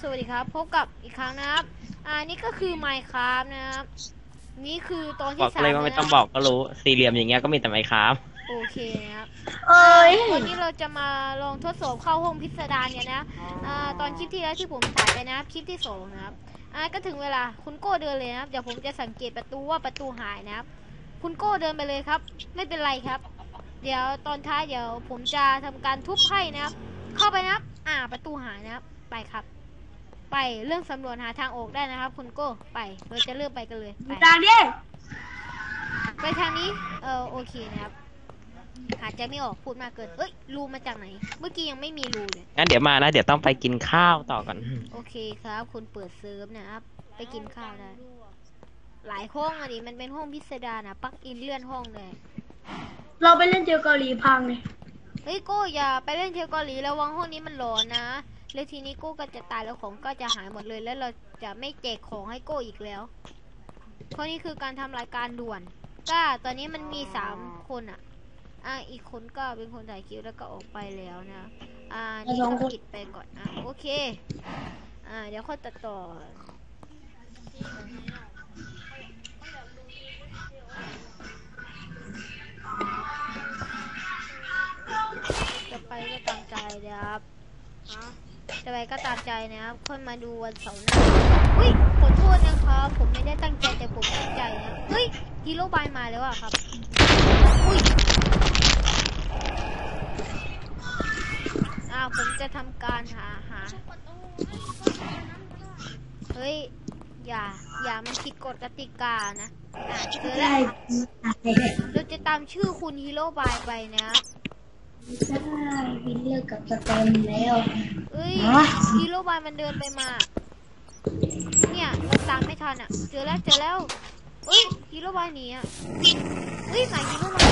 สวัสดีครับ พบกับอีกครั้งนะครับ อ่านี่ก็คือ Minecraft นะครับ นี่คือตอนบที่อกสามเลยว่าไม่นะต้องบอกก็รู้ สี่เหลี่ยมอย่างเงี้ยก็มีแต่ไมครับ โอเคนะครับเอ้ยวันนี้เราจะมาลองทดสอบเข้าห้องพิสดารเนี่ยนะ อ่าตอนคลิปที่แล้วที่ผมถ่ายไปนะครับคลิปที่สองนะครับ อ่าก็ถึงเวลาคุณโก้เดินเลยนะครับ เดี๋ยวผมจะสังเกตประตูว่าประตูหายนะครับ คุณโก้เดินไปเลยครับ ไม่เป็นไรครับ เดี๋ยวตอนท้ายเดี๋ยวผมจะทำการทุบให้นะครับ เข้าไปนะครับ อ่า ประตูหายนะครับ ไปครับ ไปเรื่องสำรวจหาทางออกได้นะครับ คุณโก้ไปเราจะเริ่มไปกันเลยไปจางดิไปทางนี้เออโอเคนะครับหายใจไม่ออกพูดมากเกินเอ้ยรูมาจากไหน เมื่อกี้ยังไม่มีรูเลยงั้นเดี๋ยวมานะ เดี๋ยวต้องไปกินข้าวต่อก่อนโอเคครับ คุณเปิดเซิร์ฟนะครับ ไปกินข้าวได้หลายห้องอะดิมันเป็นห้องพิสดารนะปลักอินเลื่อนห้องเลยเราไปเล่นเจอเกาหลีพังเลยเฮ้ยโก้อย่าไปเล่นเทลเกาหลีระวังห้องนี้มันร้อนนะ แล้วทีนี้โก้ก็จะตายแล้วของก็จะหายหมดเลย แล้วเราจะไม่แจกของให้โก้อีกแล้วเพราะนี่คือการทำรายการด่วน ก็ตอนนี้มันมีสามคนอะ อ่าอีกคนก็เป็นคนถ่ายคลิปแล้วก็ออกไปแล้วนะ อ่านี่ก็ปิดไปก่อนอะโอเค อ่าเดี๋ยวค่อยตัดต่อจะไปก็ตามใจนะครับ จะไปก็ตามใจนะครับค่อยมาดูวันเสาร์หน้าเฮ้ยขอโทษนะครับ ผมไม่ได้ตั้งใจแต่ผมตั้งใจนะเฮ้ยฮีโร่บายมาแล้วอะครับอุ้ยอ่าผมจะทำการหาหาเฮ้ยอย่าอย่ามันผิดกฎกติกานะอ่าเจอแล้วเราจะตามชื่อคุณฮีโร่บายไปนะครับ ใช่วินเลิกกับสเต็มแล้วเอ้ยฮะฮีโร่บายมันเดินไปมา เนี่ยเราตามไม่ทันอะ เจอแล้วเจอแล้วเอ้ยฮีโร่บายหนีอะเอ้ยหมายฮีโร่บาย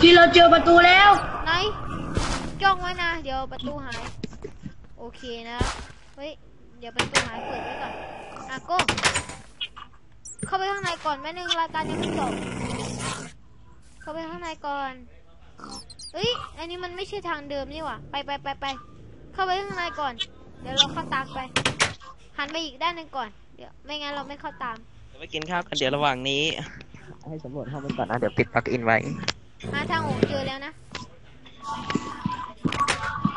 ที่เราเจอประตูแล้ว ไหน จ้องไว้นะ เดี๋ยวประตูหาย โอเคนะ เฮ้ย เดี๋ยวประตูหายเปิดไว้ก่อนอะโก้เข้าไปข้างในก่อนแม่นึงรายการยังไม่จบ เข้าไปข้างในก่อนเฮ้ย อันนี้มันไม่ใช่ทางเดิมนี่หว่า ไปไปไปไป เข้าไปข้างในก่อน เดี๋ยวเราเข้าตามไป หันไปอีกด้านหนึ่งก่อน เดี๋ยว ไม่งั้นเราไม่เข้าตาม เดี๋ยวไปกินข้าวกันเดี๋ยวระหว่างนี้ ให้สำรวจห้องมันก่อนนะเดี๋ยวปิดปลั๊กอินไว้หาทางออกเจอแล้วนะ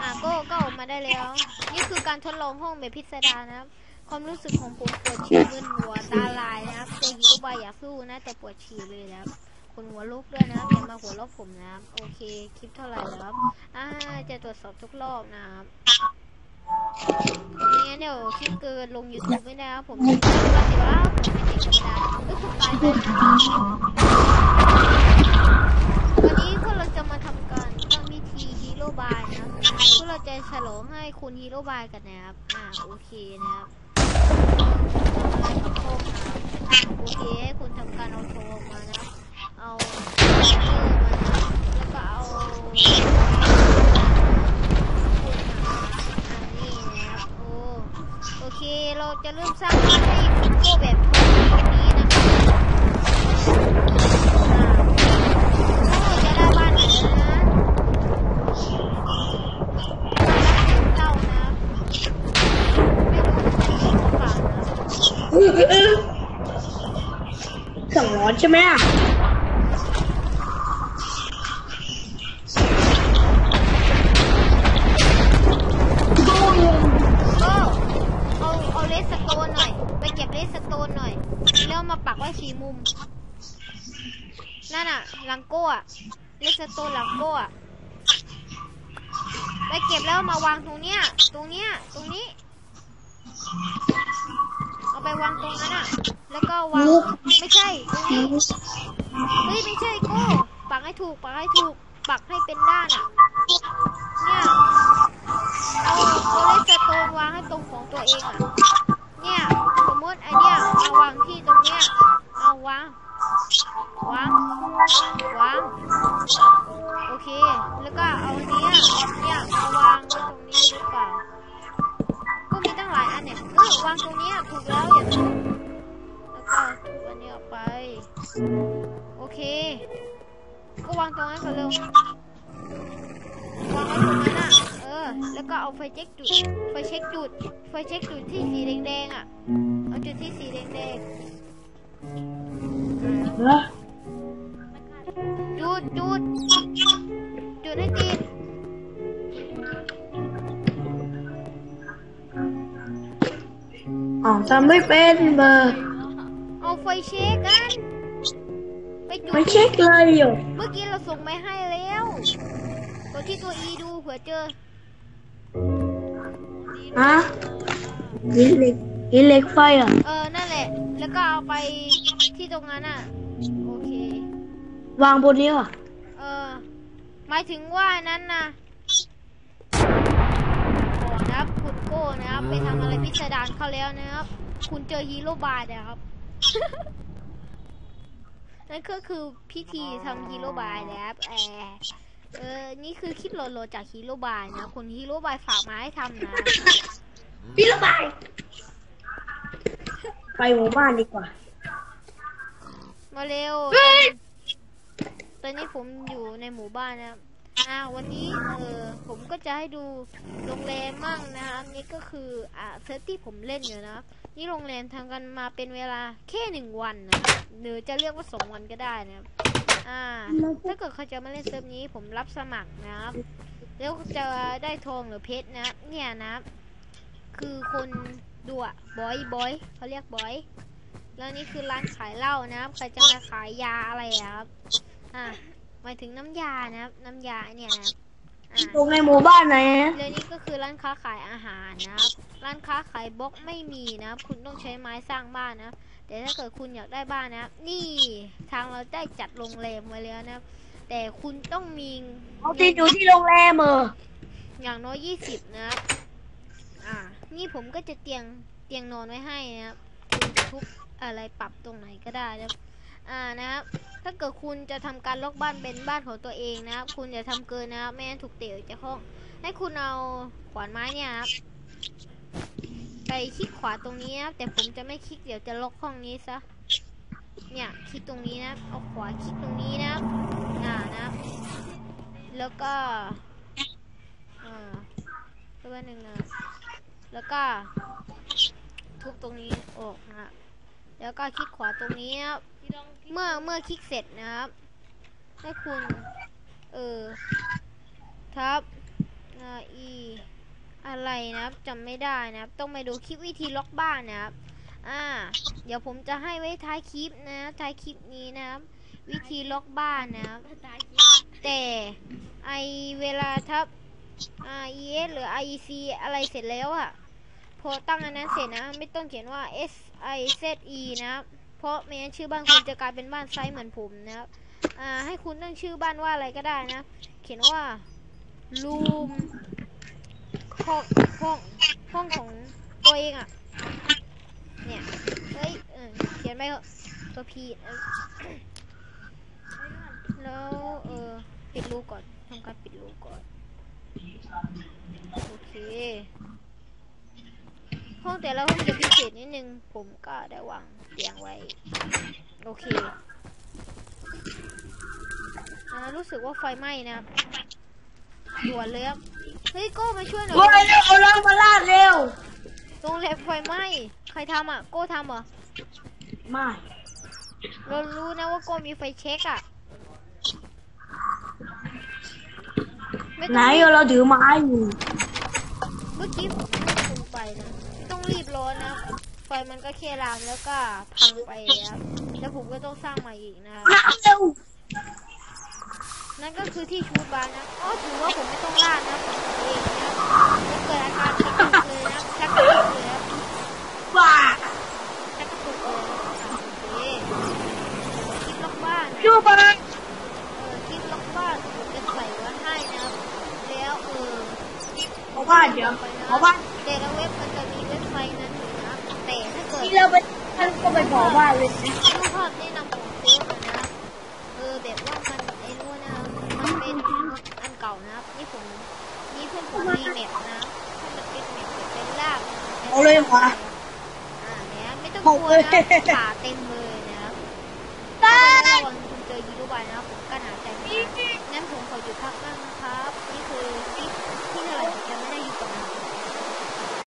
อะก็ก็ออกมาได้แล้ว นี่คือการทดลองห้องแบบพิสดารนะครับ ความรู้สึกของผมปวดฉี่มึนหัวตาลายนะครับแต่ยูบายอยากสู้นะแต่ปวดฉี่เลยนะครับ คนหัวลุกด้วยนะครับอย่ามาหัวเราะผมนะครับโอเคคลิปเท่าไหร่แล้วครับอ่าจะตรวจสอบทุกรอบนะครับไม่งั้เดี๋ยวคลิปเกินลง YouTube ไม่ได้ครับผมว่าเดี๋ยวว่าผมไม่เด็กไม่ได้เอ้ยคุณตายไปวันนี้พวกเราจะมาทำการตั้งพิธีฮีโร่บายนะครับพวกเราจะฉลองให้คุณฮีโร่บายกันนะครับอ่าโอเคนะครับเอาทองมาโอเคให้คุณทำการเอาทองมานะ เอาเออมานะแล้วก็เอาคุณมาอันนี้นะครับโอ้โอเค เราจะเริ่มสร้างบ้านให้คุณโก้แบบทองตรงนี้นะครับอ่าโอ้จะได้บ้านไหนแล้วนะบ้านเก่านะไม่รู้จะใช้หรือเปล่านะ เครื่องร้อน ใช่ไหมอะก็เอาเอาเลสสโตนหน่อย ไปเก็บเลสสโตนหน่อยแล้วมาปักไว้สีมุม นั่นอะหลังโก้อะเลสสโตนหลังโก้อะไปเก็บแล้วมาวางตรงเนี้ย ตรงเนี้ย ตรงนี้ เอาไปวางตรงนั้นอะแล้วก็วาง เฮ้ยไม่ใช่โก้ปักให้ถูกปักให้ถูกปักให้เป็นด้านอะเนี่ยเอาตัวเลสโตนวางให้ตรงของตัวเองอะ เนี่ยสมมติไอเนี้ยมาวางที่ตรงเนี้ยเอาวางวางวางโอเค แล้วก็เอาเนี้ยเนี่ยมาวางไว้ตรงนี้หรือเปล่าก็มีตั้งหลายอันเนี่ยเอ้ยวางตรงเนี้ยถูกแล้วอย่า โอเค ก็วางตรงนั้นก่อนเร็ว วางไว้ตรงนั้นอะเอออ แล้วก็เอาไฟเช็คจุด ไฟเช็คจุด ไฟเช็คจุดที่สีแดงๆอะ เอาจุดที่สีแดงเหรอๆจุดจุด จุดให้ติด อ๋อทำไม่เป็นเบอร์ เอาไฟเช็คกัน ไปจุดไม่เช็คเลยอยู่ เมื่อกี้เราส่งไปให้แล้วกดที่ตัว E ดูเผื่อเจอฮะหินเหล็กหินเหล็กไฟอะ เออ นั่นแหละ แล้วก็เอาไปที่ตรงนั้นอะ โอเค วางบนนี้อะ เออ หมายถึงว่านั้นนะโอ้นะครับคุณโก้นะครับ ไปทำอะไรพิสดารเข้าแล้วนะครับ คุณเจอฮีโร่บาร์นะครับ นั่นก็คือพิธีทำฮีโร่บาร์นะครับแอร์เออ นี่คือคลิปโหลดๆจากฮีโร่บาร์นะคุณฮีโร่บาร์ฝากมาให้ทำนะพี่ระบาย ไปหมู่บ้านดีกว่า มาเร็ว ตอนนี้ผมอยู่ในหมู่บ้านนะครับ อ่าวันนี้เออผมก็จะให้ดูโรงแรมมั่งนะครับนี่ก็คืออ่าเซิร์ฟที่ผมเล่นอยู่นะครับนี่โรงแรมทำกันมาเป็นเวลาแค่หนึ่งวันนะหรือจะเรียกว่าสองวันก็ได้นะครับอ่า ถ้าเกิดเขาจะมาเล่นเซิร์ฟนี้ผมรับสมัครนะครับ แล้วจะได้ทองหรือเพชรนะ เนี่ยนะ คือคนดูอะบอยบอยเขาเรียกบอยแล้วนี่คือร้านขายเหล้านะครับใครจะมาขายยาอะไรอะครับอ่า หมายถึงน้ำยานะครับ น้ำยาเนี่ยนะครับอ่าตรงในหมู่บ้านไหนนะแล้วนี่ก็คือร้านค้าขายอาหารนะครับ ร้านค้าขายบล็อกไม่มีนะครับ คุณต้องใช้ไม้สร้างบ้านนะครับแต่ถ้าเกิดคุณอยากได้บ้านนะครับ นี่ทางเราได้จัดโรงแรมไว้แล้วนะครับ แต่คุณต้องมีเอาที่อยู่ที่โรงแรมเอออย่างน้อยยี่สิบนะครับ อ่า นี่ผมก็จะเตียงเตียงนอนไว้ให้นะครับคุณจะทุบอะไรปรับตรงไหนก็ได้นะครับ อ่านะครับ ถ้าเกิดคุณจะทำการล็อกบ้านเป็นบ้านของตัวเองนะครับ คุณอย่าทำเกินนะครับไม่งั้นถูกเตะออกจากห้อง ให้คุณเอาขวานไม้เนี่ยครับไปคลิกขวาตรงนี้นะครับแต่ผมจะไม่คลิกเดี๋ยวจะล็อกห้องนี้ซะเนี่ยคลิกตรงนี้นะเอาขวาคลิกตรงนี้นะครับอ่านะ แล้วก็อ่าตัวหนึ่งนะแล้วก็ทุบตรงนี้ออกนะฮะ แล้วก็คลิกขวาตรงนี้ครับเมื่อเมื่อคลิกเสร็จนะครับให้คุณเออทับอ่าอีอะไรนะครับจำไม่ได้นะครับ ต้องไปดูคลิปวิธีล็อกบ้านนะครับอ่าเดี๋ยวผมจะให้ไว้ท้ายคลิปนะท้ายคลิปนี้นะครับ วิธีล็อกบ้านนะครับแต่ไอเวลาทับ R E S หรือ I E C อะไรเสร็จแล้วอะ พอตั้งอันนั้นเสร็จนะ ไม่ต้องเขียนว่า S I Z E นะครับ เพราะไม่งั้นชื่อบ้านคุณจะกลายเป็นบ้านไซส์เหมือนผมนะครับอ่าให้คุณตั้งชื่อบ้านว่าอะไรก็ได้นะ เขียนว่า room ห้องห้องห้องของตัวเองอะเนี่ย เฮ้ยเขียนไปเถอะตัวพีแล้วเออปิดรูก่อนทำการปิดรูก่อน โอเค ห้องแต่ละห้องจะพิเศษนิดนึง ผมก็ได้วางเตียงไว้ โอเคอ่ารู้สึกว่าไฟไหม้นะครับด่วนเลยครับเฮ้ยโก้มาช่วยหน่อเฮ้ยยเร็วเอาเรื่องมาลาดเร็วโรงแรมไฟไหม้ใครทำอะ โก้ทำเหรอ ไม่ เรารู้นะว่าโก้มีไฟเช็คอะไม่ไหนต้องรีบเราถือไม้อยู่เมื่อกี้ผมให้คุณไปนะไม่ต้อง รีบร้อนนะไฟมันก็แค่ลามแล้วก็พังไปครับแล้วผมก็ต้องสร้างใหม่อีกนะครับนั่นก็คือที่ชูบาร์นะอ๋อถือว่าผมไม่ต้องลาดนะผมเองนะจะเกิดอาการชักกระตุกเลยนะชักกระตุกเลยนะบ้าชักกระตุกเลยโอเคคิดล็อกบ้านชูบานเออคิดล็อกบ้านผมจะใส่ไว้ให้นะแล้วเออหมู่บ้านเดี๋ยวหมู่บ้านแต่ลเว็บมัน ริงเราไปนก็ไปบอกว่าเลยชอบแนะนำของซื้นะครัเออแบบว่ามันไอ้นู่นะมันเป็นอันเก่านะครับนี่ผมนี่เพื่อนผมมีแมปนะถ้ามันเป็นแมปเป็นลาบเอาเลยขวาอ่าเนี่ยไม่ต้องกลัวนะขาเต็มเลยนะครับถ้าวันคุณเจอยีรุบายนะครับผมก็หนาใจน้งั้นผมขอหยุดพักบ้างนะครับ นี่คือที่ที่เหน่อยจะไม่ได้อยู่ตรงนั้น